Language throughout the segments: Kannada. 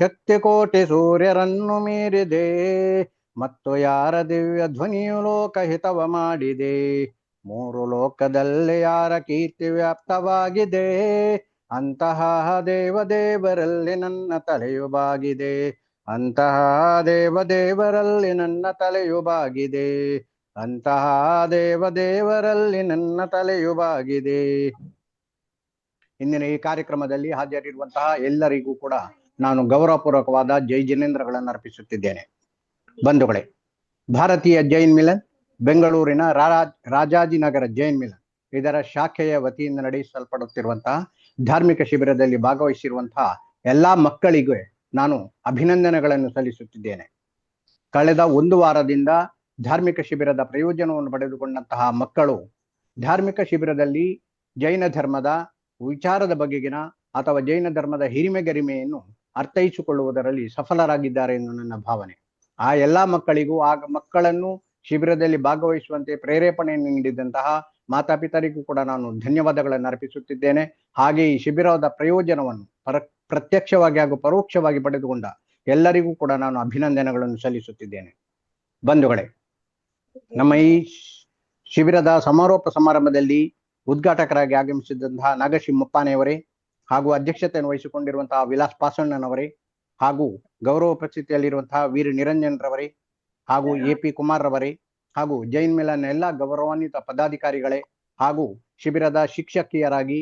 ಶಕ್ತಿ ಕೋಟಿ ಸೂರ್ಯರನ್ನು ಮೀರಿದೆ, ಮತ್ತು ಯಾರ ದಿವ್ಯ ಧ್ವನಿಯು ಲೋಕಹಿತವ ಮಾಡಿದೆ, ಮೂರು ಲೋಕದಲ್ಲಿ ಯಾರ ಕೀರ್ತಿ ವ್ಯಾಪ್ತವಾಗಿದೆ, ಅಂತಹ ದೇವದೇವರಲ್ಲಿ ನನ್ನ ತಲೆಯು ಬಾಗಿದೆ, ಅಂತಹ ದೇವದೇವರಲ್ಲಿ ನನ್ನ ತಲೆಯು ಬಾಗಿದೆ, ಅಂತಹ ದೇವದೇವರಲ್ಲಿ ನನ್ನ ತಲೆಯು ಬಾಗಿದೆ. ಇಂದಿನ ಈ ಕಾರ್ಯಕ್ರಮದಲ್ಲಿ ಹಾಜರಿರುವಂತಹ ಎಲ್ಲರಿಗೂ ಕೂಡ ನಾನು ಗೌರವಪೂರ್ವಕವಾದ ಜೈ ಜಿನೇಂದ್ರಗಳನ್ನು ಅರ್ಪಿಸುತ್ತಿದ್ದೇನೆ. ಬಂಧುಗಳೇ, ಭಾರತೀಯ ಜೈನ್ ಮಿಲನ್, ಬೆಂಗಳೂರಿನ ರಾಜ ರಾಜಾಜಿನಗರ ಜೈನ್ ಮಿಲನ್, ಇದರ ಶಾಖೆಯ ವತಿಯಿಂದ ನಡೆಸಲ್ಪಡುತ್ತಿರುವಂತಹ ಧಾರ್ಮಿಕ ಶಿಬಿರದಲ್ಲಿ ಭಾಗವಹಿಸಿರುವಂತಹ ಎಲ್ಲಾ ಮಕ್ಕಳಿಗೆ ನಾನು ಅಭಿನಂದನೆಗಳನ್ನು ಸಲ್ಲಿಸುತ್ತಿದ್ದೇನೆ. ಕಳೆದ ಒಂದು ವಾರದಿಂದ ಧಾರ್ಮಿಕ ಶಿಬಿರದ ಪ್ರಯೋಜನವನ್ನು ಪಡೆದುಕೊಂಡಂತಹ ಮಕ್ಕಳು ಧಾರ್ಮಿಕ ಶಿಬಿರದಲ್ಲಿ ಜೈನ ಧರ್ಮದ ವಿಚಾರದ ಬಗೆಗಿನ ಅಥವಾ ಜೈನ ಧರ್ಮದ ಹಿರಿಮೆ ಗರಿಮೆಯನ್ನು ಅರ್ಥೈಸಿಕೊಳ್ಳುವುದರಲ್ಲಿ ಸಫಲರಾಗಿದ್ದಾರೆ ಎಂದು ನನ್ನ ಭಾವನೆ. ಆ ಎಲ್ಲಾ ಮಕ್ಕಳಿಗೂ ಆ ಮಕ್ಕಳನ್ನು ಶಿಬಿರದಲ್ಲಿ ಭಾಗವಹಿಸುವಂತೆ ಪ್ರೇರೇಪಣೆಯನ್ನು ನೀಡಿದಂತಹ ಮಾತಾಪಿತರಿಗೂ ಕೂಡ ನಾನು ಧನ್ಯವಾದಗಳನ್ನು ಅರ್ಪಿಸುತ್ತಿದ್ದೇನೆ. ಹಾಗೆ ಈ ಶಿಬಿರದ ಪ್ರಯೋಜನವನ್ನು ಪರ, ಪ್ರತ್ಯಕ್ಷವಾಗಿ ಹಾಗೂ ಪರೋಕ್ಷವಾಗಿ ಪಡೆದುಕೊಂಡ ಎಲ್ಲರಿಗೂ ಕೂಡ ನಾನು ಅಭಿನಂದನೆಗಳನ್ನು ಸಲ್ಲಿಸುತ್ತಿದ್ದೇನೆ. ಬಂಧುಗಳೇ, ನಮ್ಮ ಈ ಶಿಬಿರದ ಸಮಾರೋಪ ಸಮಾರಂಭದಲ್ಲಿ ಉದ್ಘಾಟಕರಾಗಿ ಆಗಮಿಸಿದಂತಹ ನಾಗಶಿ ಮುಪ್ಪಾನೆಯವರೇ ಹಾಗೂ ಅಧ್ಯಕ್ಷತೆಯನ್ನು ವಹಿಸಿಕೊಂಡಿರುವಂತಹ ವಿಲಾಸ್ ಪಾಸಣ್ಣನವರೇ ಹಾಗೂ ಗೌರವ ಉಪಸ್ಥಿತಿಯಲ್ಲಿರುವಂತಹ ವೀರ ನಿರಂಜನ್ರವರೇ ಹಾಗೂ ಎ ಪಿ ಕುಮಾರ್ ರವರೇ ಹಾಗೂ ಜೈನ್ ಮಿಲನ್ ಎಲ್ಲ ಗೌರವಾನ್ವಿತ ಪದಾಧಿಕಾರಿಗಳೇ ಹಾಗೂ ಶಿಬಿರದ ಶಿಕ್ಷಕಿಯರಾಗಿ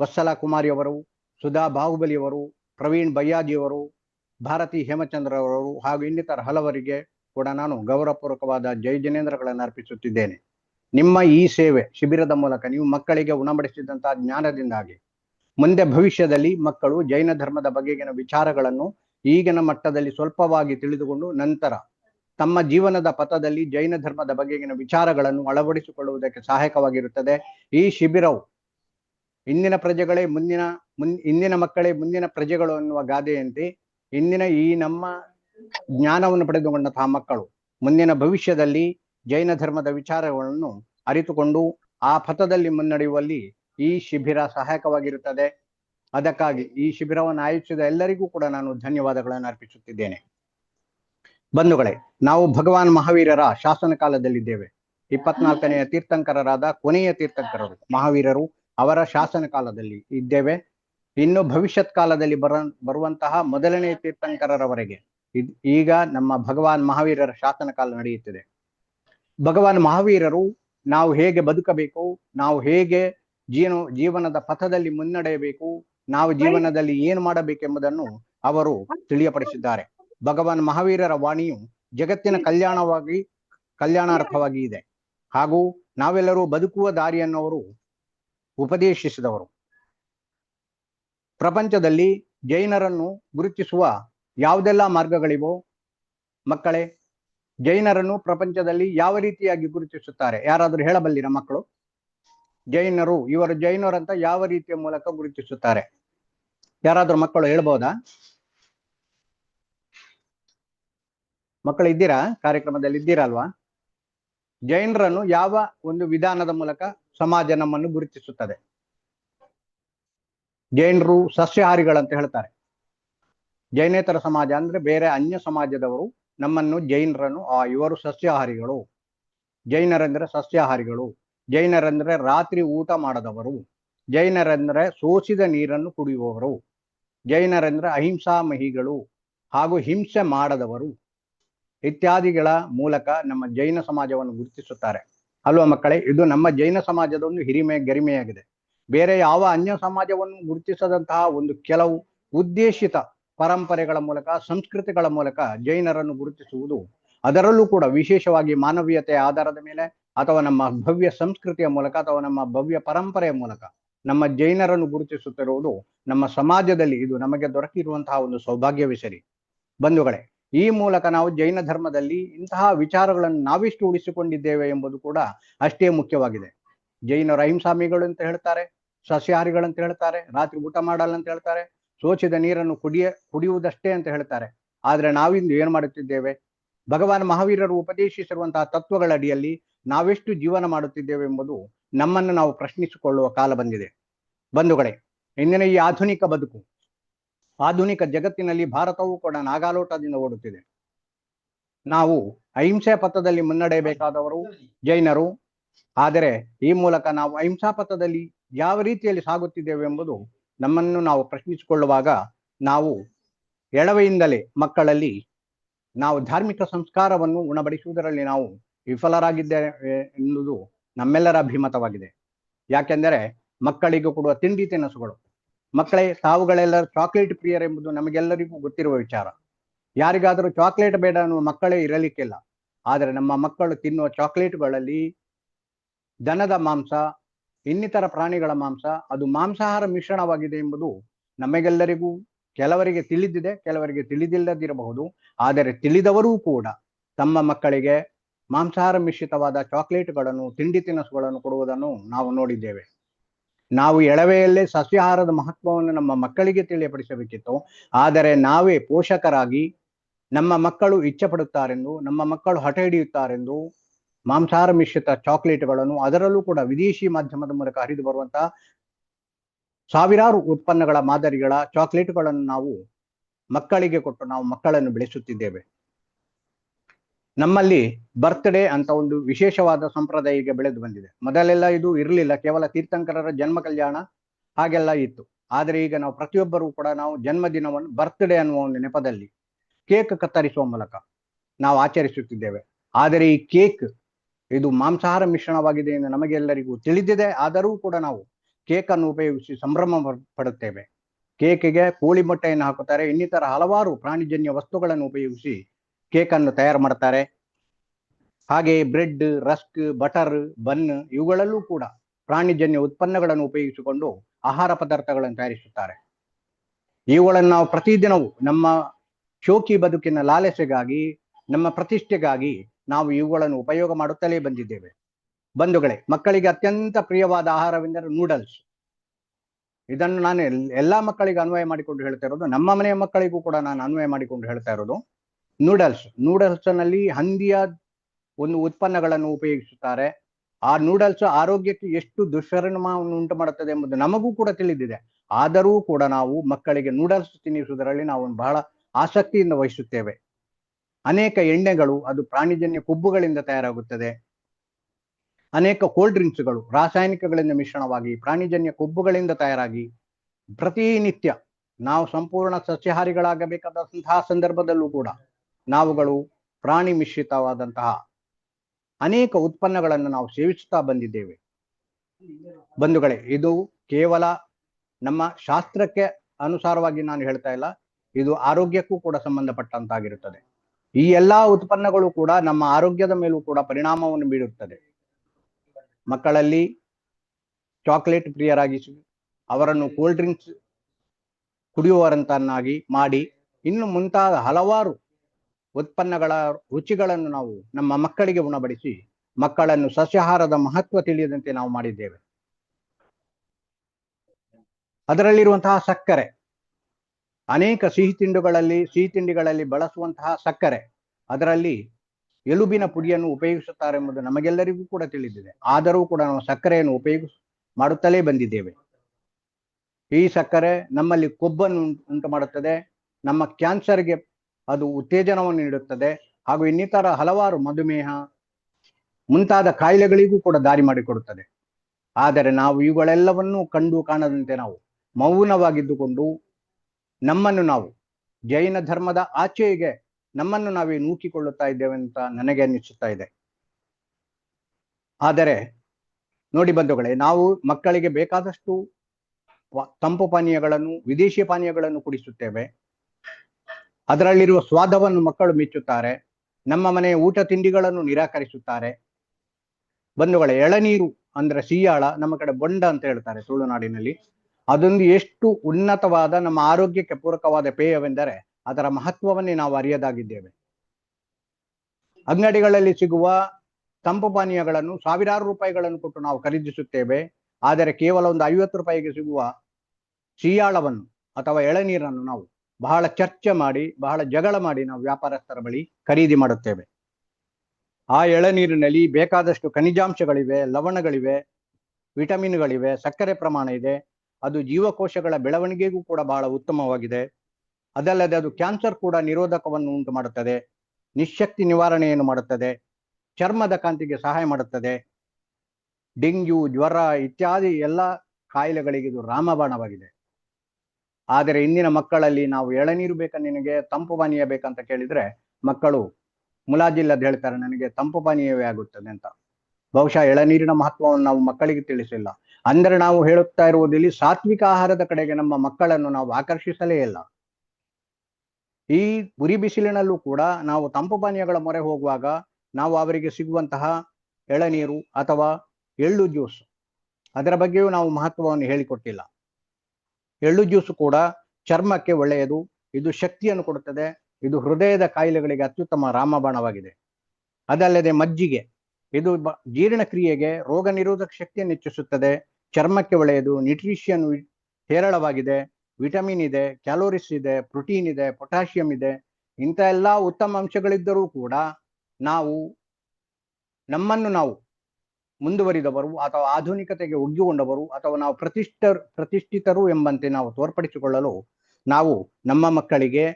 ವತ್ಸಲ ಕುಮಾರಿಯವರು ಸುಧಾ ಬಾಹುಬಲಿಯವರು ಪ್ರವೀಣ್ ಬಯ್ಯಾಜಿಯವರು ಭಾರತಿ ಹೇಮಚಂದ್ರ ಅವರು ಹಾಗೂ ಇನ್ನಿತರ ಹಲವರಿಗೆ ಕೂಡ ನಾನು ಗೌರವಪೂರ್ವಕವಾದ ಜೈ ಜನೇಂದ್ರಗಳನ್ನು ಅರ್ಪಿಸುತ್ತಿದ್ದೇನೆ. ನಿಮ್ಮ ಈ ಸೇವೆ ಶಿಬಿರದ ಮೂಲಕ ನೀವು ಮಕ್ಕಳಿಗೆ ಉಣಬಡಿಸಿದಂತಹ ಜ್ಞಾನದಿಂದಾಗಿ ಮುಂದೆ ಭವಿಷ್ಯದಲ್ಲಿ ಮಕ್ಕಳು ಜೈನ ಧರ್ಮದ ಬಗೆಗಿನ ವಿಚಾರಗಳನ್ನು ಈಗಿನ ಮಟ್ಟದಲ್ಲಿ ಸ್ವಲ್ಪವಾಗಿ ತಿಳಿದುಕೊಂಡು ನಂತರ ತಮ್ಮ ಜೀವನದ ಪಥದಲ್ಲಿ ಜೈನ ಧರ್ಮದ ಬಗೆಗಿನ ವಿಚಾರಗಳನ್ನು ಅಳವಡಿಸಿಕೊಳ್ಳುವುದಕ್ಕೆ ಸಹಾಯಕವಾಗಿರುತ್ತದೆ. ಈ ಶಿಬಿರವು ಇಂದಿನ ಪ್ರಜೆಗಳೇ ಮುಂದಿನ ಮುನ್, ಇಂದಿನ ಮಕ್ಕಳೇ ಮುಂದಿನ ಪ್ರಜೆಗಳು ಅನ್ನುವ ಗಾದೆಯಂತೆ ಇಂದಿನ ಈ ನಮ್ಮ ಜ್ಞಾನವನ್ನು ಪಡೆದುಕೊಂಡಂತಹ ಮಕ್ಕಳು ಮುಂದಿನ ಭವಿಷ್ಯದಲ್ಲಿ ಜೈನ ಧರ್ಮದ ವಿಚಾರಗಳನ್ನು ಅರಿತುಕೊಂಡು ಆ ಪಥದಲ್ಲಿ ಮುನ್ನಡೆಯುವಲ್ಲಿ ಈ ಶಿಬಿರ ಸಹಾಯಕವಾಗಿರುತ್ತದೆ. ಅದಕ್ಕಾಗಿ ಈ ಶಿಬಿರವನ್ನು ಆಯೋಜಿಸಿದ ಎಲ್ಲರಿಗೂ ಕೂಡ ನಾನು ಧನ್ಯವಾದಗಳನ್ನು ಅರ್ಪಿಸುತ್ತಿದ್ದೇನೆ. ಬಂಧುಗಳೇ, ನಾವು ಭಗವಾನ್ ಮಹಾವೀರರ ಶಾಸನ ಕಾಲದಲ್ಲಿದ್ದೇವೆ. ಇಪ್ಪತ್ನಾಲ್ಕನೆಯ ತೀರ್ಥಂಕರರಾದ ಕೊನೆಯ ತೀರ್ಥಂಕರರು, ಮಹಾವೀರರು ಅವರ ಶಾಸನ ಕಾಲದಲ್ಲಿ ಇದ್ದೇವೆ. ಇನ್ನು ಭವಿಷ್ಯತ್ ಕಾಲದಲ್ಲಿ ಬರ, ಬರುವಂತಹ ಮೊದಲನೇ ತೀರ್ಥಂಕರರವರೆಗೆ ಈಗ ನಮ್ಮ ಭಗವಾನ್ ಮಹಾವೀರರ ಶಾಸನ ಕಾಲ ನಡೆಯುತ್ತಿದೆ. ಭಗವಾನ್ ಮಹಾವೀರರು ನಾವು ಹೇಗೆ ಬದುಕಬೇಕು, ನಾವು ಹೇಗೆ ಜೀವನ ಜೀವನದ ಪಥದಲ್ಲಿ ಮುನ್ನಡೆಯಬೇಕು. ನಾವು ಜೀವನದಲ್ಲಿ ಏನು ಮಾಡಬೇಕೆಂಬುದನ್ನು ಅವರು ತಿಳಿಯಪಡಿಸಿದ್ದಾರೆ. ಭಗವಾನ್ ಮಹಾವೀರರ ವಾಣಿಯು ಜಗತ್ತಿನ ಕಲ್ಯಾಣವಾಗಿ ಕಲ್ಯಾಣಾರ್ಥವಾಗಿ ಇದೆ. ಹಾಗೂ ನಾವೆಲ್ಲರೂ ಬದುಕುವ ದಾರಿಯನ್ನು ಅವರು ಉಪದೇಶಿಸಿದವರು. ಪ್ರಪಂಚದಲ್ಲಿ ಜೈನರನ್ನು ಗುರುತಿಸುವ ಯಾವುದೆಲ್ಲ ಮಾರ್ಗಗಳಿವೋ ಮಕ್ಕಳೇ ಜೈನರನ್ನು ಪ್ರಪಂಚದಲ್ಲಿ ಯಾವ ರೀತಿಯಾಗಿ ಗುರುತಿಸುತ್ತಾರೆ? ಯಾರಾದರೂ ಹೇಳಬಲ್ಲಿರ ಮಕ್ಕಳು? ಜೈನರು, ಇವರು ಜೈನರಂತ ಯಾವ ರೀತಿಯ ಮೂಲಕ ಗುರುತಿಸುತ್ತಾರೆ? ಯಾರಾದ್ರೂ ಮಕ್ಕಳು ಹೇಳ್ಬೋದಾ? ಮಕ್ಕಳು ಇದ್ದೀರಾ? ಕಾರ್ಯಕ್ರಮದಲ್ಲಿ ಇದ್ದೀರಲ್ವಾ ಜೈನರನ್ನು ಯಾವ ಒಂದು ವಿಧಾನದ ಮೂಲಕ ಸಮಾಜ ನಮ್ಮನ್ನು ಗುರುತಿಸುತ್ತದೆ? ಜೈನರು ಸಸ್ಯಹಾರಿಗಳಂತ ಹೇಳ್ತಾರೆ. ಜೈನೇತರ ಸಮಾಜ ಅಂದ್ರೆ ಬೇರೆ ಅನ್ಯ ಸಮಾಜದವರು ನಮ್ಮನ್ನು ಜೈನರನ್ನು, ಆ ಇವರು ಸಸ್ಯಾಹಾರಿಗಳು. ಜೈನರಂದ್ರೆ ಸಸ್ಯಾಹಾರಿಗಳು. ಜೈನರೆಂದ್ರೆ ರಾತ್ರಿ ಊಟ ಮಾಡದವರು, ಜೈನರಂದ್ರೆ ಸೋಸಿದ ನೀರನ್ನು ಕುಡಿಯುವವರು, ಜೈನರಂದ್ರೆ ಅಹಿಂಸಾ ಮಹಿಗಳು ಹಾಗೂ ಹಿಂಸೆ ಮಾಡದವರು ಇತ್ಯಾದಿಗಳ ಮೂಲಕ ನಮ್ಮ ಜೈನ ಸಮಾಜವನ್ನು ಗುರುತಿಸುತ್ತಾರೆ. ಅಲ್ವಾ ಮಕ್ಕಳೇ? ಇದು ನಮ್ಮ ಜೈನ ಸಮಾಜದ ಒಂದು ಹಿರಿಮೆ, ಗರಿಮೆಯಾಗಿದೆ. ಬೇರೆ ಯಾವ ಅನ್ಯ ಸಮಾಜವನ್ನು ಗುರುತಿಸದಂತಹ ಒಂದು ಕೆಲವು ಉದ್ದೇಶಿತ ಪರಂಪರೆಗಳ ಮೂಲಕ, ಸಂಸ್ಕೃತಿಗಳ ಮೂಲಕ ಜೈನರನ್ನು ಗುರುತಿಸುವುದು ಅದರಲ್ಲೂ ಕೂಡ ವಿಶೇಷವಾಗಿ ಮಾನವೀಯತೆಯ ಆಧಾರದ ಮೇಲೆ ಅಥವಾ ನಮ್ಮ ಭವ್ಯ ಸಂಸ್ಕೃತಿಯ ಮೂಲಕ ಅಥವಾ ನಮ್ಮ ಭವ್ಯ ಪರಂಪರೆಯ ಮೂಲಕ ನಮ್ಮ ಜೈನರನ್ನು ಗುರುತಿಸುತ್ತಿರುವುದು ನಮ್ಮ ಸಮಾಜದಲ್ಲಿ ಇದು ನಮಗೆ ದೊರಕಿರುವಂತಹ ಒಂದು ಸೌಭಾಗ್ಯವೇ ಸರಿ. ಬಂಧುಗಳೇ, ಈ ಮೂಲಕ ನಾವು ಜೈನ ಧರ್ಮದಲ್ಲಿ ಇಂತಹ ವಿಚಾರಗಳನ್ನು ನಾವಿಷ್ಟು ಉಳಿಸಿಕೊಂಡಿದ್ದೇವೆ ಎಂಬುದು ಕೂಡ ಅಷ್ಟೇ ಮುಖ್ಯವಾಗಿದೆ. ಜೈನರು ಅಹಿಂಸಾಮಿಗಳು ಅಂತ ಹೇಳ್ತಾರೆ, ಸಸ್ಯಾಹಾರಿಗಳಂತ ಹೇಳ್ತಾರೆ, ರಾತ್ರಿ ಊಟ ಮಾಡಲ್ಲ ಅಂತ ಹೇಳ್ತಾರೆ ಸೋಚಿದ ನೀರನ್ನು ಕುಡಿಯ, ಕುಡಿಯುವುದಷ್ಟೇ ಅಂತ ಹೇಳ್ತಾರೆ. ಆದ್ರೆ ನಾವಿಂದು ಏನ್ ಮಾಡುತ್ತಿದ್ದೇವೆ? ಭಗವಾನ್ ಮಹಾವೀರರು ಉಪದೇಶಿಸಿರುವಂತಹ ತತ್ವಗಳ ಅಡಿಯಲ್ಲಿ ನಾವೆಷ್ಟು ಜೀವನ ಮಾಡುತ್ತಿದ್ದೇವೆ ಎಂಬುದು ನಮ್ಮನ್ನು ನಾವು ಪ್ರಶ್ನಿಸಿಕೊಳ್ಳುವ ಕಾಲ ಬಂದಿದೆ. ಬಂಧುಗಳೇ, ಇಂದಿನ ಈ ಆಧುನಿಕ ಬದುಕು, ಆಧುನಿಕ ಜಗತ್ತಿನಲ್ಲಿ ಭಾರತವು ಕೂಡ ನಾಗಾಲೋಟದಿಂದ ಓಡುತ್ತಿದೆ. ನಾವು ಅಹಿಂಸೆ ಪಥದಲ್ಲಿ ಮುನ್ನಡೆಯಬೇಕಾದವರು ಜೈನರು, ಆದರೆ ಈ ಮೂಲಕ ನಾವು ಅಹಿಂಸಾ ಪಥದಲ್ಲಿ ಯಾವ ರೀತಿಯಲ್ಲಿ ಸಾಗುತ್ತಿದ್ದೇವೆ ಎಂಬುದು ನಮ್ಮನ್ನು ನಾವು ಪ್ರಶ್ನಿಸಿಕೊಳ್ಳುವಾಗ ನಾವು ಎಳವೆಯಿಂದಲೇ ಮಕ್ಕಳಲ್ಲಿ ನಾವು ಧಾರ್ಮಿಕ ಸಂಸ್ಕಾರವನ್ನು ಉಣಬಡಿಸುವುದರಲ್ಲಿ ನಾವು ವಿಫಲರಾಗಿದ್ದೇವೆ ಎನ್ನುವುದು ನಮ್ಮೆಲ್ಲರ ಅಭಿಮತವಾಗಿದೆ. ಯಾಕೆಂದರೆ ಮಕ್ಕಳಿಗೆ ಕೊಡುವ ತಿಂಡಿ ತಿನಿಸುಗಳು, ಮಕ್ಕಳೇ ತಾವುಗಳೆಲ್ಲ ಚಾಕ್ಲೇಟ್ ಪ್ರಿಯರೆಂಬುದು ನಮಗೆಲ್ಲರಿಗೂ ಗೊತ್ತಿರುವ ವಿಚಾರ. ಯಾರಿಗಾದರೂ ಚಾಕ್ಲೇಟ್ ಬೇಡ ಅನ್ನುವ ಮಕ್ಕಳೇ ಇರಲಿಕ್ಕಿಲ್ಲ. ಆದರೆ ನಮ್ಮ ಮಕ್ಕಳು ತಿನ್ನುವ ಚಾಕ್ಲೇಟ್ಗಳಲ್ಲಿ ದನದ ಮಾಂಸ, ಇನ್ನಿತರ ಪ್ರಾಣಿಗಳ ಮಾಂಸ, ಅದು ಮಾಂಸಾಹಾರ ಮಿಶ್ರಣವಾಗಿದೆ ಎಂಬುದು ನಮಗೆಲ್ಲರಿಗೂ ಕೆಲವರಿಗೆ ತಿಳಿದಿದೆ, ಕೆಲವರಿಗೆ ತಿಳಿದಿಲ್ಲದಿರಬಹುದು. ಆದರೆ ತಿಳಿದವರೂ ಕೂಡ ತಮ್ಮ ಮಕ್ಕಳಿಗೆ ಮಾಂಸಾಹಾರ ಮಿಶ್ರಿತವಾದ ಚಾಕ್ಲೇಟ್ಗಳನ್ನು, ತಿಂಡಿ ತಿನಿಸುಗಳನ್ನು ಕೊಡುವುದನ್ನು ನಾವು ನೋಡಿದ್ದೇವೆ. ನಾವು ಎಳವೆಯಲ್ಲೇ ಸಸ್ಯಾಹಾರದ ಮಹತ್ವವನ್ನು ನಮ್ಮ ಮಕ್ಕಳಿಗೆ ತಿಳಿಯಪಡಿಸಬೇಕಿತ್ತು. ಆದರೆ ನಾವೇ ಪೋಷಕರಾಗಿ ನಮ್ಮ ಮಕ್ಕಳು ಇಚ್ಛೆ ಪಡುತ್ತಾರೆಂದು ನಮ್ಮ ಮಕ್ಕಳು ಹಠ ಹಿಡಿಯುತ್ತಾರೆಂದು ಮಾಂಸಾಹಾರ ಮಿಶ್ರಿತ ಚಾಕ್ಲೇಟ್ಗಳನ್ನು ಅದರಲ್ಲೂ ಕೂಡ ವಿದೇಶಿ ಮಾಧ್ಯಮದ ಮೂಲಕ ಹರಿದು ಬರುವಂತಹ ಸಾವಿರಾರು ಉತ್ಪನ್ನಗಳ ಮಾದರಿಗಳ ಚಾಕ್ಲೇಟ್ಗಳನ್ನು ನಾವು ಮಕ್ಕಳಿಗೆ ಕೊಟ್ಟು ನಾವು ಮಕ್ಕಳನ್ನು ಬೆಳೆಸುತ್ತಿದ್ದೇವೆ. ನಮ್ಮಲ್ಲಿ ಬರ್ತ್ಡೇ ಅಂತ ಒಂದು ವಿಶೇಷವಾದ ಸಂಪ್ರದಾಯ ಬೆಳೆದು ಬಂದಿದೆ. ಮೊದಲೆಲ್ಲ ಇದು ಇರಲಿಲ್ಲ. ಕೇವಲ ತೀರ್ಥಂಕರರ ಜನ್ಮ ಕಲ್ಯಾಣ ಹಾಗೆಲ್ಲ ಇತ್ತು. ಆದರೆ ಈಗ ನಾವು ಪ್ರತಿಯೊಬ್ಬರೂ ಕೂಡ ನಾವು ಜನ್ಮದಿನವನ್ನು ಬರ್ತ್ಡೇ ಅನ್ನುವ ಒಂದು ನೆಪದಲ್ಲಿ ಕೇಕ್ ಕತ್ತರಿಸುವ ಮೂಲಕ ನಾವು ಆಚರಿಸುತ್ತಿದ್ದೇವೆ. ಆದರೆ ಈ ಕೇಕ್ ಇದು ಮಾಂಸಾಹಾರ ಮಿಶ್ರಣವಾಗಿದೆ ಎಂದು ನಮಗೆಲ್ಲರಿಗೂ ತಿಳಿದಿದೆ. ಆದರೂ ಕೂಡ ನಾವು ಕೇಕ್ ಅನ್ನು ಉಪಯೋಗಿಸಿ ಸಂಭ್ರಮ ಪಡುತ್ತೇವೆ. ಕೇಕಿಗೆ ಕೋಳಿ ಮೊಟ್ಟೆಯನ್ನು ಹಾಕುತ್ತಾರೆ. ಇನ್ನಿತರ ಹಲವಾರು ಪ್ರಾಣಿಜನ್ಯ ವಸ್ತುಗಳನ್ನು ಉಪಯೋಗಿಸಿ ಕೇಕ್ ಅನ್ನು ತಯಾರು ಮಾಡ್ತಾರೆ ಹಾಗೆ ಬ್ರೆಡ್, ರಸ್ಕ್, ಬಟರ್, ಬನ್ ಇವುಗಳಲ್ಲೂ ಕೂಡ ಪ್ರಾಣಿಜನ್ಯ ಉತ್ಪನ್ನಗಳನ್ನು ಉಪಯೋಗಿಸಿಕೊಂಡು ಆಹಾರ ಪದಾರ್ಥಗಳನ್ನು ತಯಾರಿಸುತ್ತಾರೆ. ಇವುಗಳನ್ನು ನಾವು ಪ್ರತಿದಿನವೂ ನಮ್ಮ ಶೋಕಿ ಬದುಕಿನ ಲಾಲಸೆಗಾಗಿ, ನಮ್ಮ ಪ್ರತಿಷ್ಠೆಗಾಗಿ ನಾವು ಇವುಗಳನ್ನು ಉಪಯೋಗ ಮಾಡುತ್ತಲೇ ಬಂದಿದ್ದೇವೆ. ಬಂಧುಗಳೇ, ಮಕ್ಕಳಿಗೆ ಅತ್ಯಂತ ಪ್ರಿಯವಾದ ಆಹಾರವೆಂದರೆ ನೂಡಲ್ಸ್. ಇದನ್ನು ನಾನು ಎಲ್ಲ ಎಲ್ಲಾ ಮಕ್ಕಳಿಗೆ ಅನ್ವಯ ಮಾಡಿಕೊಂಡು ಹೇಳ್ತಾ ಇರೋದು, ನಮ್ಮ ಮನೆಯ ಮಕ್ಕಳಿಗೂ ಕೂಡ ನಾನು ಅನ್ವಯ ಮಾಡಿಕೊಂಡು ಹೇಳ್ತಾ ಇರೋದು. ನೂಡಲ್ಸ್ ನೂಡಲ್ಸ್ನಲ್ಲಿ ಹಂದಿಯ ಒಂದು ಉತ್ಪನ್ನಗಳನ್ನು ಉಪಯೋಗಿಸುತ್ತಾರೆ. ಆ ನೂಡಲ್ಸ್ ಆರೋಗ್ಯಕ್ಕೆ ಎಷ್ಟು ದುಷ್ಪರಿಣಾಮವನ್ನು ಉಂಟು ಮಾಡುತ್ತದೆ ಎಂಬುದು ನಮಗೂ ಕೂಡ ತಿಳಿದಿದೆ. ಆದರೂ ಕೂಡ ನಾವು ಮಕ್ಕಳಿಗೆ ನೂಡಲ್ಸ್ ತಿನ್ನಿಸುವುದರಲ್ಲಿ ನಾವು ಬಹಳ ಆಸಕ್ತಿಯಿಂದ ವಹಿಸುತ್ತೇವೆ. ಅನೇಕ ಎಣ್ಣೆಗಳು, ಅದು ಪ್ರಾಣಿಜನ್ಯ ಕೊಬ್ಬುಗಳಿಂದ ತಯಾರಾಗುತ್ತದೆ. ಅನೇಕ ಕೋಲ್ಡ್ ಡ್ರಿಂಕ್ಸ್ಗಳು ರಾಸಾಯನಿಕಗಳಿಂದ ಮಿಶ್ರಣವಾಗಿ, ಪ್ರಾಣಿಜನ್ಯ ಕೊಬ್ಬುಗಳಿಂದ ತಯಾರಾಗಿ, ಪ್ರತಿನಿತ್ಯ ನಾವು ಸಂಪೂರ್ಣ ಸಸ್ಯಹಾರಿಗಳಾಗಬೇಕಾದಂತಹ ಸಂದರ್ಭದಲ್ಲೂ ಕೂಡ ನಾವುಗಳು ಪ್ರಾಣಿ ಮಿಶ್ರಿತವಾದಂತಹ ಅನೇಕ ಉತ್ಪನ್ನಗಳನ್ನು ನಾವು ಸೇವಿಸುತ್ತಾ ಬಂದಿದ್ದೇವೆ. ಬಂಧುಗಳೇ, ಇದು ಕೇವಲ ನಮ್ಮ ಶಾಸ್ತ್ರಕ್ಕೆ ಅನುಸಾರವಾಗಿ ನಾನು ಹೇಳ್ತಾ ಇಲ್ಲ, ಇದು ಆರೋಗ್ಯಕ್ಕೂ ಕೂಡ ಸಂಬಂಧಪಟ್ಟಂತಾಗಿರುತ್ತದೆ. ಈ ಎಲ್ಲಾ ಉತ್ಪನ್ನಗಳು ಕೂಡ ನಮ್ಮ ಆರೋಗ್ಯದ ಮೇಲೂ ಕೂಡ ಪರಿಣಾಮವನ್ನು ಬೀರುತ್ತದೆ. ಮಕ್ಕಳಲ್ಲಿ ಚಾಕ್ಲೇಟ್ ಪ್ರಿಯರಾಗಿಸಿ, ಅವರನ್ನು ಕೋಲ್ಡ್ ಡ್ರಿಂಕ್ಸ್ ಕುಡಿಯುವರಂತನ್ನಾಗಿ ಮಾಡಿ, ಇನ್ನು ಮುಂತಾದ ಹಲವಾರು ಉತ್ಪನ್ನಗಳ ರುಚಿಗಳನ್ನು ನಾವು ನಮ್ಮ ಮಕ್ಕಳಿಗೆ ಉಣಬಡಿಸಿ ಮಕ್ಕಳನ್ನು ಸಸ್ಯಾಹಾರದ ಮಹತ್ವ ತಿಳಿಯದಂತೆ ನಾವು ಮಾಡಿದ್ದೇವೆ. ಅದರಲ್ಲಿರುವಂತಹ ಸಕ್ಕರೆ, ಅನೇಕ ಸಿಹಿ ತಿಂಡುಗಳಲ್ಲಿ, ಸಿಹಿ ತಿಂಡಿಗಳಲ್ಲಿ ಬಳಸುವಂತಹ ಸಕ್ಕರೆ, ಅದರಲ್ಲಿ ಎಲುಬಿನ ಪುಡಿಯನ್ನು ಉಪಯೋಗಿಸುತ್ತಾರೆ ಎಂಬುದು ನಮಗೆಲ್ಲರಿಗೂ ಕೂಡ ತಿಳಿದಿದೆ. ಆದರೂ ಕೂಡ ನಾವು ಸಕ್ಕರೆಯನ್ನು ಉಪಯೋಗಿಸ್, ಮಾಡುತ್ತಲೇ ಬಂದಿದ್ದೇವೆ. ಈ ಸಕ್ಕರೆ ನಮ್ಮಲ್ಲಿ ಕೊಬ್ಬನ್ನು ಉಂಟು ಮಾಡುತ್ತದೆ ನಮ್ಮ ಕ್ಯಾನ್ಸರ್ಗೆ ಅದು ಉತ್ತೇಜನವನ್ನು ನೀಡುತ್ತದೆ. ಹಾಗೂ ಇನ್ನಿತರ ಹಲವಾರು ಮಧುಮೇಹ ಮುಂತಾದ ಕಾಯಿಲೆಗಳಿಗೂ ಕೂಡ ದಾರಿ ಮಾಡಿಕೊಡುತ್ತದೆ. ಆದರೆ ನಾವು ಇವುಗಳೆಲ್ಲವನ್ನೂ ಕಂಡು ಕಾಣದಂತೆ ನಾವು ಮೌನವಾಗಿದ್ದುಕೊಂಡು ನಮ್ಮನ್ನು ನಾವು ಜೈನ ಧರ್ಮದ ಆಚೆಗೆ ನಮ್ಮನ್ನು ನಾವೇ ನೂಕಿಕೊಳ್ಳುತ್ತಾ ಇದ್ದೇವೆ ಅಂತ ನನಗೆ ಅನ್ನಿಸುತ್ತಾ ಇದೆ. ಆದರೆ ನೋಡಿ ಬಂಧುಗಳೇ, ನಾವು ಮಕ್ಕಳಿಗೆ ಬೇಕಾದಷ್ಟು ತಂಪು ಪಾನೀಯಗಳನ್ನು, ವಿದೇಶಿ ಪಾನೀಯಗಳನ್ನು ಕುಡಿಸುತ್ತೇವೆ. ಅದರಲ್ಲಿರುವ ಸ್ವಾದವನ್ನು ಮಕ್ಕಳು ಮೆಚ್ಚುತ್ತಾರೆ. ನಮ್ಮ ಮನೆಯ ಊಟ ತಿಂಡಿಗಳನ್ನು ನಿರಾಕರಿಸುತ್ತಾರೆ. ಬಂಧುಗಳ, ಎಳನೀರು ಅಂದ್ರೆ ಸೀಯಾಳ ನಮ್ಮ ಕಡೆ ಬೊಂಡ ಅಂತ ಹೇಳ್ತಾರೆ ತುಳುನಾಡಿನಲ್ಲಿ. ಅದೊಂದು ಎಷ್ಟು ಉನ್ನತವಾದ ನಮ್ಮ ಆರೋಗ್ಯಕ್ಕೆ ಪೂರಕವಾದ ಪೇಯವೆಂದರೆ ಅದರ ಮಹತ್ವವನ್ನೇ ನಾವು ಅರಿಯದಾಗಿದ್ದೇವೆ. ಅಂಗಡಿಗಳಲ್ಲಿ ಸಿಗುವ ತಂಪು ಪಾನೀಯಗಳನ್ನು ಸಾವಿರಾರು ರೂಪಾಯಿಗಳನ್ನು ಕೊಟ್ಟು ನಾವು ಖರೀದಿಸುತ್ತೇವೆ. ಆದರೆ ಕೇವಲ ಒಂದು ಐವತ್ತು ರೂಪಾಯಿಗೆ ಸಿಗುವ ಸೀಯಾಳವನ್ನು ಅಥವಾ ಎಳನೀರನ್ನು ನಾವು ಬಹಳ ಚರ್ಚೆ ಮಾಡಿ, ಬಹಳ ಜಗಳ ಮಾಡಿ ನಾವು ವ್ಯಾಪಾರಸ್ಥರ ಬಳಿ ಖರೀದಿ ಮಾಡುತ್ತೇವೆ. ಆ ಎಳನೀರಿನಲ್ಲಿ ಬೇಕಾದಷ್ಟು ಖನಿಜಾಂಶಗಳಿವೆ, ಲವಣಗಳಿವೆ, ವಿಟಮಿನ್ಗಳಿವೆ, ಸಕ್ಕರೆ ಪ್ರಮಾಣ ಇದೆ. ಅದು ಜೀವಕೋಶಗಳ ಬೆಳವಣಿಗೆಗೂ ಕೂಡ ಬಹಳ ಉತ್ತಮವಾಗಿದೆ. ಅದಲ್ಲದೆ ಅದು ಕ್ಯಾನ್ಸರ್ ಕೂಡ ನಿರೋಧಕವನ್ನು ಉಂಟು ಮಾಡುತ್ತದೆ. ನಿಶಕ್ತಿ ನಿವಾರಣೆಯನ್ನು ಮಾಡುತ್ತದೆ. ಚರ್ಮದ ಕಾಂತಿಗೆ ಸಹಾಯ ಮಾಡುತ್ತದೆ. ಡೆಂಗ್ಯೂ, ಜ್ವರ ಇತ್ಯಾದಿ ಎಲ್ಲ ಕಾಯಿಲೆಗಳಿಗೆ ಇದು ರಾಮಬಾಣವಾಗಿದೆ. ಆದರೆ ಇಂದಿನ ಮಕ್ಕಳಲ್ಲಿ ನಾವು ಎಳನೀರು ಬೇಕಾ ನಿನಗೆ, ತಂಪು ಪಾನೀಯ ಬೇಕಂತ ಕೇಳಿದ್ರೆ ಮಕ್ಕಳು ಮುಲಾಜಿಲ್ಲದ ಹೇಳ್ತಾರೆ, ನನಗೆ ತಂಪು ಪಾನೀಯವೇ ಆಗುತ್ತದೆ ಅಂತ. ಬಹುಶಃ ಎಳನೀರಿನ ಮಹತ್ವವನ್ನು ನಾವು ಮಕ್ಕಳಿಗೆ ತಿಳಿಸಿಲ್ಲ. ಅಂದರೆ ನಾವು ಹೇಳುತ್ತಾ ಇರುವುದಿಲ್ಲಿ ಸಾತ್ವಿಕ ಆಹಾರದ ಕಡೆಗೆ ನಮ್ಮ ಮಕ್ಕಳನ್ನು ನಾವು ಆಕರ್ಷಿಸಲೇ ಇಲ್ಲ. ಈ ಉರಿ ಬಿಸಿಲಿನಲ್ಲೂ ಕೂಡ ನಾವು ತಂಪು ಪಾನೀಯಗಳ ಮೊರೆ ಹೋಗುವಾಗ ನಾವು ಅವರಿಗೆ ಸಿಗುವಂತಹ ಎಳನೀರು ಅಥವಾ ಎಳ್ಳು ಜ್ಯೂಸ್. ಅದರ ಬಗ್ಗೆಯೂ ನಾವು ಮಹತ್ವವನ್ನು ಹೇಳಿಕೊಟ್ಟಿಲ್ಲ. ಎಳ್ಳು ಜ್ಯೂಸು ಕೂಡ ಚರ್ಮಕ್ಕೆ ಒಳ್ಳೆಯದು, ಇದು ಶಕ್ತಿಯನ್ನು ಕೊಡುತ್ತದೆ, ಇದು ಹೃದಯದ ಕಾಯಿಲೆಗಳಿಗೆ ಅತ್ಯುತ್ತಮ ರಾಮಬಾಣವಾಗಿದೆ. ಅದಲ್ಲದೆ ಮಜ್ಜಿಗೆ, ಇದು ಜೀರ್ಣಕ್ರಿಯೆಗೆ ರೋಗ ನಿರೋಧಕ ಶಕ್ತಿಯನ್ನು ಹೆಚ್ಚಿಸುತ್ತದೆ, ಚರ್ಮಕ್ಕೆ ಒಳ್ಳೆಯದು ನ್ಯೂಟ್ರಿಷಿಯನ್ ಹೇರಳವಾಗಿದೆ ವಿಟಮಿನ್ ಇದೆ ಕ್ಯಾಲೋರಿಸ್ ಇದೆ ಪ್ರೋಟೀನ್ ಇದೆ ಪೊಟ್ಯಾಷಿಯಂ ಇದೆ, ಇಂಥ ಎಲ್ಲ ಉತ್ತಮ ಅಂಶಗಳಿದ್ದರೂ ಕೂಡ ನಾವು, ನಮ್ಮನ್ನು ನಾವು ಮುಂದುವರಿದವರು ಅಥವಾ ಆಧುನಿಕತೆಗೆ ಒಗ್ಗಿಕೊಂಡವರು ಅಥವಾ ನಾವು ಪ್ರತಿಷ್ಠ, ಪ್ರತಿಷ್ಠಿತರು ಎಂಬಂತೆ ನಾವು ತೋರ್ಪಡಿಸಿಕೊಳ್ಳಲು ನಾವು ನಮ್ಮ ಮಕ್ಕಳಿಗೆ,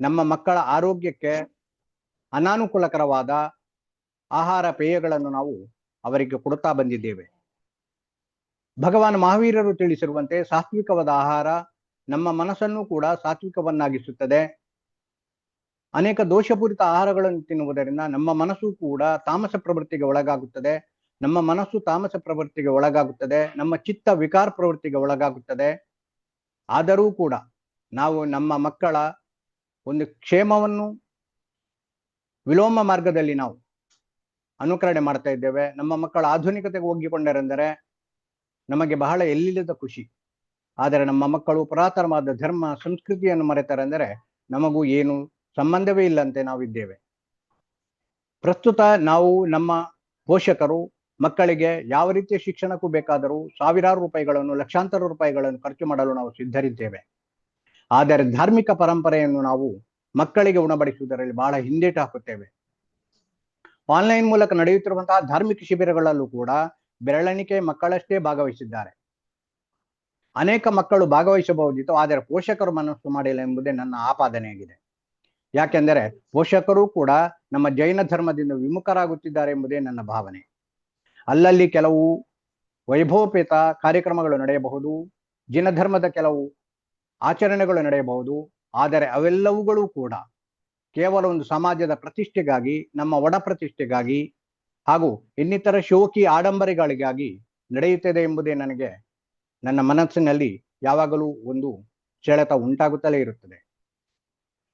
ನಮ್ಮ ಮಕ್ಕಳ ಆರೋಗ್ಯಕ್ಕೆ ಅನಾನುಕೂಲಕರವಾದ ಆಹಾರ ಪೇಯಗಳನ್ನು ನಾವು ಅವರಿಗೆ ಕೊಡುತ್ತಾ ಬಂದಿದ್ದೇವೆ. ಭಗವಾನ್ ಮಹಾವೀರರು ತಿಳಿಸಿರುವಂತೆ ಸಾತ್ವಿಕವಾದ ಆಹಾರ ನಮ್ಮ ಮನಸ್ಸನ್ನು ಕೂಡ ಸಾತ್ವಿಕವನ್ನಾಗಿಸುತ್ತದೆ. ಅನೇಕ ದೋಷಪೂರಿತ ಆಹಾರಗಳನ್ನು ತಿನ್ನುವುದರಿಂದ ನಮ್ಮ ಮನಸ್ಸು ಕೂಡ ತಾಮಸ ಪ್ರವೃತ್ತಿಗೆ ಒಳಗಾಗುತ್ತದೆ. ನಮ್ಮ ಮನಸ್ಸು ತಾಮಸ ಪ್ರವೃತ್ತಿಗೆ ಒಳಗಾಗುತ್ತದೆ, ನಮ್ಮ ಚಿತ್ತ ವಿಕಾರ ಪ್ರವೃತ್ತಿಗೆ ಒಳಗಾಗುತ್ತದೆ. ಆದರೂ ಕೂಡ ನಾವು ನಮ್ಮ ಮಕ್ಕಳ ಒಂದು ಕ್ಷೇಮವನ್ನು ವಿಲೋಮ ಮಾರ್ಗದಲ್ಲಿ ನಾವು ಅನುಕರಣೆ ಮಾಡ್ತಾ ಇದ್ದೇವೆ. ನಮ್ಮ ಮಕ್ಕಳ ಆಧುನಿಕತೆಗೆ ಒಗ್ಗಿಕೊಂಡರೆಂದರೆ ನಮಗೆ ಬಹಳ ಎಲ್ಲಿಲ್ಲದ ಖುಷಿ. ಆದರೆ ನಮ್ಮ ಮಕ್ಕಳು ಪುರಾತನವಾದ ಧರ್ಮ, ಸಂಸ್ಕೃತಿಯನ್ನು ಮರೆತರೆಂದರೆ ನಮಗೂ ಏನು ಸಂಬಂಧವೇ ಇಲ್ಲಂತೆ ನಾವಿದ್ದೇವೆ. ಪ್ರಸ್ತುತ ನಾವು ನಮ್ಮ ಪೋಷಕರು ಮಕ್ಕಳಿಗೆ ಯಾವ ರೀತಿಯ ಶಿಕ್ಷಣಕ್ಕೂ ಬೇಕಾದರೂ ಸಾವಿರಾರು ರೂಪಾಯಿಗಳನ್ನು, ಲಕ್ಷಾಂತರ ರೂಪಾಯಿಗಳನ್ನು ಖರ್ಚು ಮಾಡಲು ನಾವು ಸಿದ್ಧರಿದ್ದೇವೆ. ಆದರೆ ಧಾರ್ಮಿಕ ಪರಂಪರೆಯನ್ನು ನಾವು ಮಕ್ಕಳಿಗೆ ಉಣಬಡಿಸುವುದರಲ್ಲಿ ಬಹಳ ಹಿಂದೇಟು ಹಾಕುತ್ತೇವೆ. ಆನ್ಲೈನ್ ಮೂಲಕ ನಡೆಯುತ್ತಿರುವಂತಹ ಧಾರ್ಮಿಕ ಶಿಬಿರಗಳಲ್ಲೂ ಕೂಡ ಬೆರಳೆಣಿಕೆ ಮಕ್ಕಳಷ್ಟೇ ಭಾಗವಹಿಸಿದ್ದಾರೆ. ಅನೇಕ ಮಕ್ಕಳು ಭಾಗವಹಿಸಬಹುದಿತ್ತು, ಆದರೆ ಪೋಷಕರು ಮನಸ್ಸು ಮಾಡಿಲ್ಲ ಎಂಬುದೇ ನನ್ನ ಆಪಾದನೆಯಾಗಿದೆ. ಯಾಕೆಂದರೆ ಪೋಷಕರು ಕೂಡ ನಮ್ಮ ಜೈನ ಧರ್ಮದಿಂದ ವಿಮುಖರಾಗುತ್ತಿದ್ದಾರೆ ಎಂಬುದೇ ನನ್ನ ಭಾವನೆ. ಅಲ್ಲಲ್ಲಿ ಕೆಲವು ವೈಭವೋಪೇತ ಕಾರ್ಯಕ್ರಮಗಳು ನಡೆಯಬಹುದು, ಜಿನಧರ್ಮದ ಕೆಲವು ಆಚರಣೆಗಳು ನಡೆಯಬಹುದು, ಆದರೆ ಅವೆಲ್ಲವುಗಳು ಕೂಡ ಕೇವಲ ಒಂದು ಸಮಾಜದ ಪ್ರತಿಷ್ಠೆಗಾಗಿ, ನಮ್ಮ ಒಡ ಪ್ರತಿಷ್ಠೆಗಾಗಿ ಹಾಗೂ ಇನ್ನಿತರ ಶೋಕಿ ಆಡಂಬರಿಗಳಿಗಾಗಿ ನಡೆಯುತ್ತದೆ ಎಂಬುದೇ ನನಗೆ ನನ್ನ ಮನಸ್ಸಿನಲ್ಲಿ ಯಾವಾಗಲೂ ಒಂದು ಸೆಳೆತ ಉಂಟಾಗುತ್ತಲೇ ಇರುತ್ತದೆ.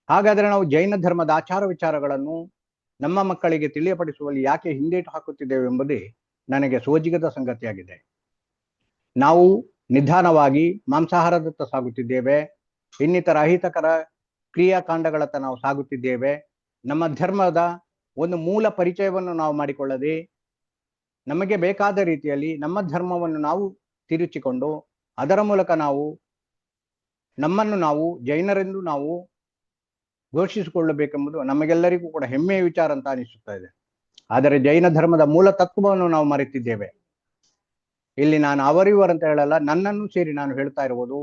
ಹಾಗಾದರೆ ನಾವು ಜೈನ ಧರ್ಮದ ಆಚಾರ ವಿಚಾರಗಳನ್ನು ನಮ್ಮ ಮಕ್ಕಳಿಗೆ ತಿಳಿಯಪಡಿಸುವಲ್ಲಿ ಯಾಕೆ ಹಿಂದೇಟು ಹಾಕುತ್ತಿದ್ದೇವೆ ಎಂಬುದೇ ನನಗೆ ಸೋಜಿಗದ ಸಂಗತಿಯಾಗಿದೆ. ನಾವು ನಿಧಾನವಾಗಿ ಮಾಂಸಾಹಾರದತ್ತ ಸಾಗುತ್ತಿದ್ದೇವೆ. ಇನ್ನಿತರ ಅಹಿತಕರ ಕ್ರಿಯಾಕಾಂಡಗಳತ್ತ ನಾವು ಸಾಗುತ್ತಿದ್ದೇವೆ. ನಮ್ಮ ಧರ್ಮದ ಒಂದು ಮೂಲ ಪರಿಚಯವನ್ನು ನಾವು ಮಾಡಿಕೊಳ್ಳದೆ ನಮಗೆ ಬೇಕಾದ ರೀತಿಯಲ್ಲಿ ನಮ್ಮ ಧರ್ಮವನ್ನು ನಾವು ತಿರುಚಿಕೊಂಡು ಅದರ ಮೂಲಕ ನಾವು ನಮ್ಮನ್ನು ನಾವು ಜೈನರೆಂದು ನಾವು ಘೋಷಿಸಿಕೊಳ್ಳಬೇಕೆಂಬುದು ನಮಗೆಲ್ಲರಿಗೂ ಕೂಡ ಹೆಮ್ಮೆಯ ವಿಚಾರ ಅಂತ ಅನಿಸುತ್ತಾ ಇದೆ. ಆದರೆ ಜೈನ ಧರ್ಮದ ಮೂಲ ತತ್ವವನ್ನು ನಾವು ಮರೆತಿದ್ದೇವೆ. ಇಲ್ಲಿ ನಾನು ಅವರಿವರ್ ಅಂತ ಹೇಳಲ್ಲ, ನನ್ನನ್ನು ಸೇರಿ ನಾನು ಹೇಳ್ತಾ ಇರುವುದು,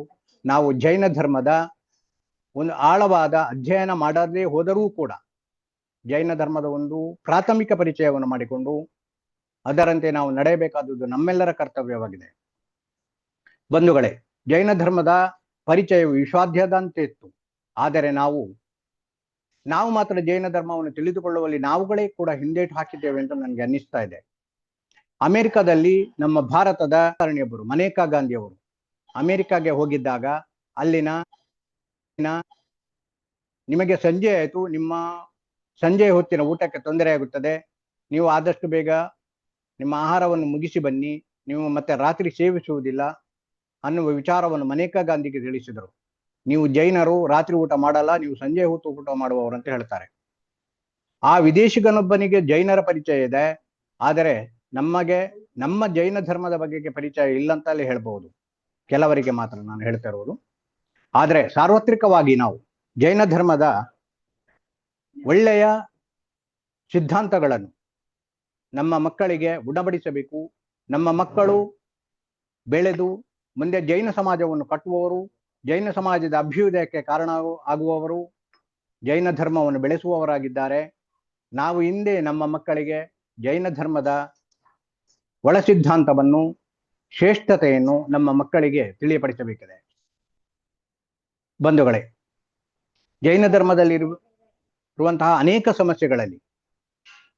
ನಾವು ಜೈನ ಧರ್ಮದ ಒಂದು ಆಳವಾದ ಅಧ್ಯಯನ ಮಾಡದೇ ಹೋದರೂ ಕೂಡ ಜೈನ ಧರ್ಮದ ಒಂದು ಪ್ರಾಥಮಿಕ ಪರಿಚಯವನ್ನು ಮಾಡಿಕೊಂಡು ಅದರಂತೆ ನಾವು ನಡೆಯಬೇಕಾದದ್ದು ನಮ್ಮೆಲ್ಲರ ಕರ್ತವ್ಯವಾಗಿದೆ. ಬಂಧುಗಳೇ, ಜೈನ ಧರ್ಮದ ಪರಿಚಯವು ವಿಶ್ವಾದ್ಯದಂತೆ ಇತ್ತು. ಆದರೆ ನಾವು ನಾವು ಮಾತ್ರ ಜೈನ ಧರ್ಮವನ್ನು ತಿಳಿದುಕೊಳ್ಳುವಲ್ಲಿ ನಾವುಗಳೇ ಕೂಡ ಹಿಂದೇಟು ಹಾಕಿದ್ದೇವೆ ಅಂತ ನನಗೆ ಅನ್ನಿಸ್ತಾ ಇದೆ. ಅಮೆರಿಕದಲ್ಲಿ ನಮ್ಮ ಭಾರತದ ಕಾರಣಿಯೊಬ್ಬರು ಮನೇಕಾ ಗಾಂಧಿಯವರು ಅಮೆರಿಕಾಗೆ ಹೋಗಿದ್ದಾಗ ಅಲ್ಲಿನ ನಿಮಗೆ ಸಂಜೆ ಆಯಿತು, ನಿಮ್ಮ ಸಂಜೆ ಹೊತ್ತಿನ ಊಟಕ್ಕೆ ತೊಂದರೆ ಆಗುತ್ತದೆ. ನೀವು ಆದಷ್ಟು ಬೇಗ ನಿಮ್ಮ ಆಹಾರವನ್ನು ಮುಗಿಸಿ ಬನ್ನಿ, ನೀವು ಮತ್ತೆ ರಾತ್ರಿ ಸೇವಿಸುವುದಿಲ್ಲ ಅನ್ನುವ ವಿಚಾರವನ್ನು ಮನೇಕಾ ಗಾಂಧಿಗೆ ತಿಳಿಸಿದರು. ನೀವು ಜೈನರು, ರಾತ್ರಿ ಊಟ ಮಾಡಲ್ಲ, ನೀವು ಸಂಜೆ ಹೊತ್ತು ಊಟ ಮಾಡುವವರು ಅಂತ ಹೇಳ್ತಾರೆ. ಆ ವಿದೇಶಿಗನೊಬ್ಬನಿಗೆ ಜೈನರ ಪರಿಚಯ ಇದೆ. ಆದರೆ ನಮಗೆ, ನಮ್ಮ ಜೈನ ಧರ್ಮದ ಬಗೆಗೆ ಪರಿಚಯ ಇಲ್ಲ ಅಂತಲೇ ಹೇಳ್ಬಹುದು ಕೆಲವರಿಗೆ ಮಾತ್ರ ನಾನು ಹೇಳ್ತಾ ಇರುವುದು ಆದರೆ ಸಾರ್ವತ್ರಿಕವಾಗಿ ನಾವು ಜೈನ ಧರ್ಮದ ಒಳ್ಳೆಯ ಸಿದ್ಧಾಂತಗಳನ್ನು ನಮ್ಮ ಮಕ್ಕಳಿಗೆ ಉಡಬಡಿಸಬೇಕು ನಮ್ಮ ಮಕ್ಕಳು ಬೆಳೆದು ಮುಂದೆ ಜೈನ ಸಮಾಜವನ್ನು ಕಟ್ಟುವವರು. ಜೈನ ಸಮಾಜದ ಅಭ್ಯುದಯಕ್ಕೆ ಕಾರಣ ಆಗುವವರು, ಜೈನ ಧರ್ಮವನ್ನು ಬೆಳೆಸುವವರಾಗಿದ್ದಾರೆ. ನಾವು ಹಿಂದೆ ನಮ್ಮ ಮಕ್ಕಳಿಗೆ ಜೈನ ಧರ್ಮದ ಒಳ ಸಿದ್ಧಾಂತವನ್ನು ಶ್ರೇಷ್ಠತೆಯನ್ನು ನಮ್ಮ ಮಕ್ಕಳಿಗೆ ತಿಳಿಯಪಡಿಸಬೇಕಿದೆ. ಬಂಧುಗಳೇ, ಜೈನ ಧರ್ಮದಲ್ಲಿ ಇರುವಂತಹ ಅನೇಕ ಸಮಸ್ಯೆಗಳಲ್ಲಿ,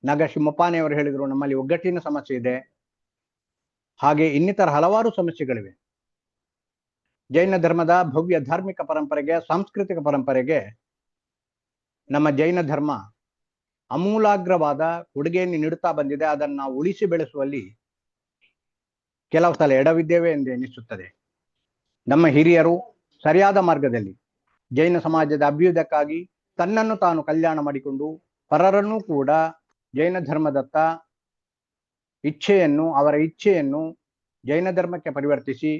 ನಾಗ ಶಿಮ್ಮಪ್ಪಾನೆಯವರು ಹೇಳಿದರು, ನಮ್ಮಲ್ಲಿ ಒಗ್ಗಟ್ಟಿನ ಸಮಸ್ಯೆ ಇದೆ. ಹಾಗೆ ಇನ್ನಿತರ ಹಲವಾರು ಸಮಸ್ಯೆಗಳಿವೆ. ಜೈನ ಧರ್ಮದ ಭವ್ಯ ಧಾರ್ಮಿಕ ಪರಂಪರೆಗೆ, ಸಾಂಸ್ಕೃತಿಕ ಪರಂಪರೆಗೆ ನಮ್ಮ ಜೈನ ಧರ್ಮ ಅಮೂಲಾಗ್ರವಾದ ಕೊಡುಗೆಯನ್ನು ನೀಡುತ್ತಾ ಬಂದಿದೆ. ಅದನ್ನು ನಾವು ಉಳಿಸಿ ಬೆಳೆಸುವಲ್ಲಿ ಕೆಲವು ಸಲ ಎಡವಿದ್ದೇವೆ ಎಂದು ಎನಿಸುತ್ತದೆ. ನಮ್ಮ ಹಿರಿಯರು ಸರಿಯಾದ ಮಾರ್ಗದಲ್ಲಿ ಜೈನ ಸಮಾಜದ ಅಭ್ಯುದಯಕ್ಕಾಗಿ ತನ್ನನ್ನು ತಾನು ಕಲ್ಯಾಣ ಮಾಡಿಕೊಂಡು, ಪರರನ್ನೂ ಕೂಡ ಜೈನ ಧರ್ಮದತ್ತ ಇಚ್ಛೆಯನ್ನು, ಅವರ ಇಚ್ಛೆಯನ್ನು ಜೈನ ಧರ್ಮಕ್ಕೆ ಪರಿವರ್ತಿಸಿ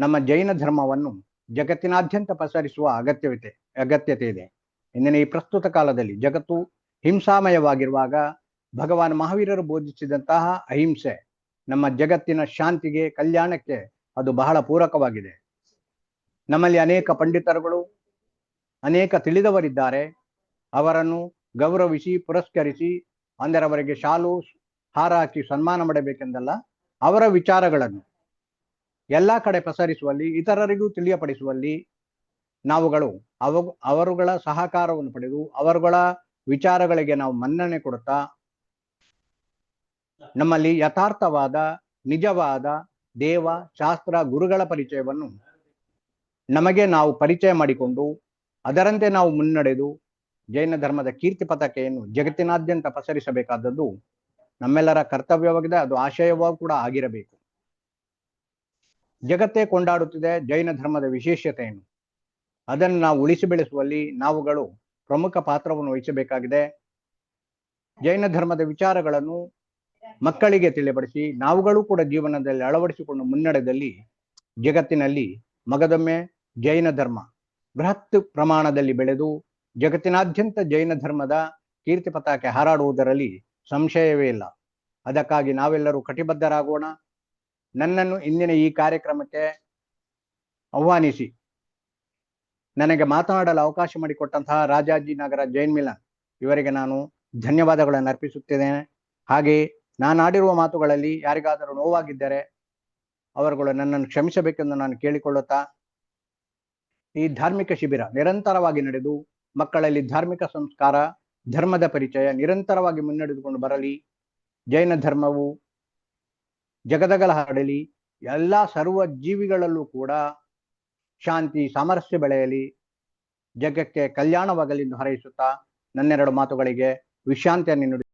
ನಮ್ಮ ಜೈನ ಧರ್ಮವನ್ನು ಜಗತ್ತಿನಾದ್ಯಂತ ಪಸರಿಸುವ ಅಗತ್ಯವಿದೆ ಅಗತ್ಯತೆ ಇದೆ. ಇಂದಿನ ಈ ಪ್ರಸ್ತುತ ಕಾಲದಲ್ಲಿ ಜಗತ್ತು ಹಿಂಸಾಮಯವಾಗಿರುವಾಗ ಭಗವಾನ್ ಮಹಾವೀರರು ಬೋಧಿಸಿದಂತಹ ಅಹಿಂಸೆ ನಮ್ಮ ಜಗತ್ತಿನ ಶಾಂತಿಗೆ, ಕಲ್ಯಾಣಕ್ಕೆ ಅದು ಬಹಳ ಪೂರಕವಾಗಿದೆ. ನಮ್ಮಲ್ಲಿ ಅನೇಕ ಪಂಡಿತರುಗಳು, ಅನೇಕ ತಿಳಿದವರಿದ್ದಾರೆ. ಅವರನ್ನು ಗೌರವಿಸಿ, ಪುರಸ್ಕರಿಸಿ, ಅಂದರೆ ಅವರಿಗೆ ಶಾಲು ಹಾರ ಹಾಕಿ ಸನ್ಮಾನ ಮಾಡಬೇಕೆಂದಲ್ಲ, ಅವರ ವಿಚಾರಗಳನ್ನು ಎಲ್ಲ ಕಡೆ ಪ್ರಸರಿಸುವಲ್ಲಿ, ಇತರರಿಗೂ ತಿಳಿಯಪಡಿಸುವಲ್ಲಿ ನಾವುಗಳು ಅವ, ಅವರುಗಳ ಸಹಕಾರವನ್ನು ಪಡೆದು, ಅವರುಗಳ ವಿಚಾರಗಳಿಗೆ ನಾವು ಮನ್ನಣೆ ಕೊಡುತ್ತಾ, ನಮ್ಮಲ್ಲಿ ಯಥಾರ್ಥವಾದ, ನಿಜವಾದ ದೇವ, ಶಾಸ್ತ್ರ, ಗುರುಗಳ ಪರಿಚಯವನ್ನು ನಮಗೆ ನಾವು ಪರಿಚಯ ಮಾಡಿಕೊಂಡು, ಅದರಂತೆ ನಾವು ಮುನ್ನಡೆದು, ಜೈನ ಧರ್ಮದ ಕೀರ್ತಿ ಪತಾಕೆಯನ್ನು ಜಗತ್ತಿನಾದ್ಯಂತ ಪಸರಿಸಬೇಕಾದದ್ದು ನಮ್ಮೆಲ್ಲರ ಕರ್ತವ್ಯವಾಗಿದೆ, ಅದು ಆಶಯವೂ ಕೂಡ ಆಗಿರಬೇಕು. ಜಗತ್ತೇ ಕೊಂಡಾಡುತ್ತಿದೆ ಜೈನ ಧರ್ಮದ ವಿಶೇಷತೆಯನ್ನು ಅದನ್ನು ನಾವು ಉಳಿಸಿ ಬೆಳೆಸುವಲ್ಲಿ ನಾವುಗಳು ಪ್ರಮುಖ ಪಾತ್ರವನ್ನು ವಹಿಸಬೇಕಾಗಿದೆ. ಜೈನ ಧರ್ಮದ ವಿಚಾರಗಳನ್ನು ಮಕ್ಕಳಿಗೆ ತಿಳಿಪಡಿಸಿ ನಾವುಗಳು ಕೂಡ ಜೀವನದಲ್ಲಿ ಅಳವಡಿಸಿಕೊಂಡು ಮುನ್ನಡೆದಲ್ಲಿ ಜಗತ್ತಿನಲ್ಲಿ ಮಗದೊಮ್ಮೆ ಜೈನ ಧರ್ಮ ಬೃಹತ್ ಪ್ರಮಾಣದಲ್ಲಿ ಬೆಳೆದು ಜಗತ್ತಿನಾದ್ಯಂತ ಜೈನ ಧರ್ಮದ ಕೀರ್ತಿ ಪತಾಕೆ ಹಾರಾಡುವುದರಲ್ಲಿ ಸಂಶಯವೇ ಇಲ್ಲ. ಅದಕ್ಕಾಗಿ ನಾವೆಲ್ಲರೂ ಕಟಿಬದ್ಧರಾಗೋಣ. ನನ್ನನ್ನು ಇಂದಿನ ಈ ಕಾರ್ಯಕ್ರಮಕ್ಕೆ ಆಹ್ವಾನಿಸಿ. ನನಗೆ ಮಾತನಾಡಲು ಅವಕಾಶ ಮಾಡಿಕೊಟ್ಟಂತಹ ರಾಜಾಜಿ ನಗರ ಜೈನ್ ಮಿಲನ್ ಇವರಿಗೆ ನಾನು ಧನ್ಯವಾದಗಳನ್ನು ಅರ್ಪಿಸುತ್ತಿದ್ದೇನೆ ಹಾಗೆ ನಾನು ಆಡಿರುವ ಮಾತುಗಳಲ್ಲಿ ಯಾರಿಗಾದರೂ ನೋವಾಗಿದ್ದರೆ ಅವರುಗಳು ನನ್ನನ್ನು ಕ್ಷಮಿಸಬೇಕೆಂದು ನಾನು ಕೇಳಿಕೊಳ್ಳುತ್ತಾ, ಈ ಧಾರ್ಮಿಕ ಶಿಬಿರ ನಿರಂತರವಾಗಿ ನಡೆದು, ಮಕ್ಕಳಲ್ಲಿ ಧಾರ್ಮಿಕ ಸಂಸ್ಕಾರ, ಧರ್ಮದ ಪರಿಚಯ ನಿರಂತರವಾಗಿ ಮುನ್ನಡೆದುಕೊಂಡು ಬರಲಿ. ಜೈನ ಧರ್ಮವು ಜಗದಗಲ ಹರಡಲಿ, ಎಲ್ಲ ಸರ್ವ ಜೀವಿಗಳಲ್ಲೂ ಕೂಡ ಶಾಂತಿ, ಸಾಮರಸ್ಯ ಬೆಳೆಯಲಿ. ಜಗಕ್ಕೆ ಕಲ್ಯಾಣವಾಗಲಿ ಎಂದು ಹಾರೈಸುತ್ತಾ ನನ್ನೆರಡು ಮಾತುಗಳಿಗೆ ವಿಶ್ರಾಂತಿಯನ್ನು ನೀಡಿ